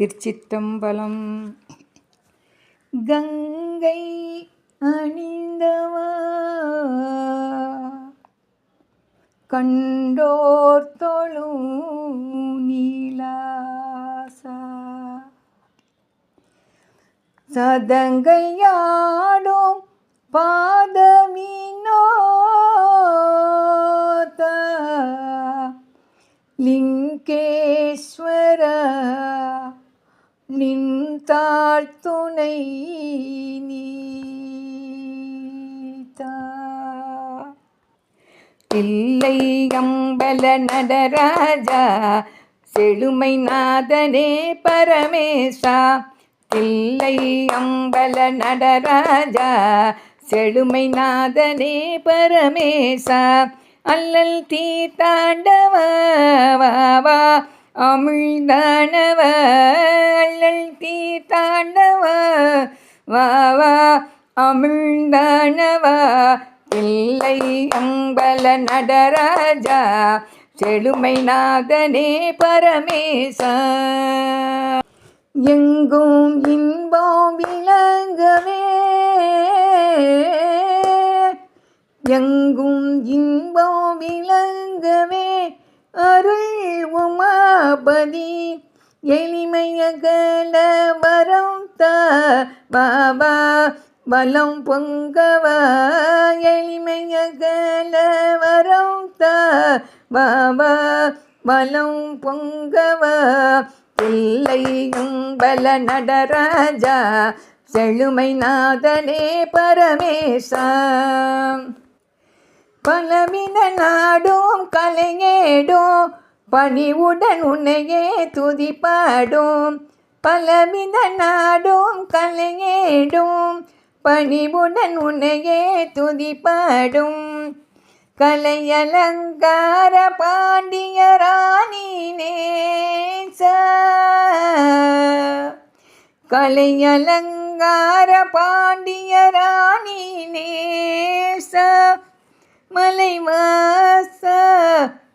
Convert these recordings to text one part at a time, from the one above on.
திருச்சிற்றம்பலம். கங்கை அணிந்தவா? கண்டோர் தொழும் நீலாசா? சதங்கையாடும் பாதமீ நின்றாள் துணை நீதா இல்லை அம்பல நடராஜா செழுமை நாதனே பரமேசா. தில்லை அம்பல நடராஜா செழுமை நாதனே பரமேசா. அல்லல் தீத்தாண்டவ வா அமிழ்தானவ அல்லல் தீத்தாண்டவ வா வா அமிழ்தானவ அம்பல நடராஜா செழுமை நாதனே பரமேசா. எங்கும் இன்பம் விழ எங்கும் இன்பம் விளங்கவே அருள் உமாபதி எளிமையகல வரம் த பாபா வலம் பொங்கவ. எளிமையகல வரம் த பாபா வலம் பொங்கவ. பிள்ளையும் பல நடராஜா செழுமை நாதனே பரமேசா. பலமின நாடும் கலையேடும் பணிவுடன் உன்னையே துதிப்பாடும். பலவித நாடும் கலையேடும் பணிவுடன் உன்னையே துதிப்பாடும். கலையலங்கார பாண்டிய ராணி நேச கலையலங்கார பாண்டிய ராணி நேச மலை மலைவாச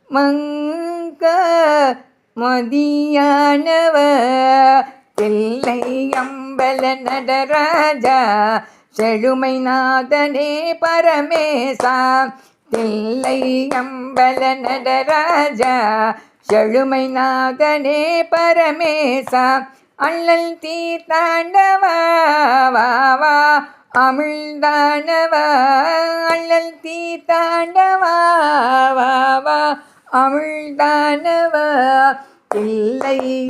மங்க மதியானவ. தில்லை அம்பல நடராஜா செழுமை நாதனே பரமேசா. தில்லை அம்பல நடராஜா செழுமை நாதனே பரமேசா. அள்ளல் தீர்த்தாண்டவா வா வா. அள்ளல் தீர்த்தாண்டவா வா வா. அமிழ்தானவ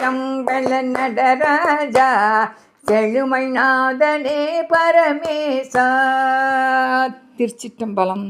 அம்பல நடராஜா செழுமைநாதனே பரமேசா. திருச்சிட்டம்பலம்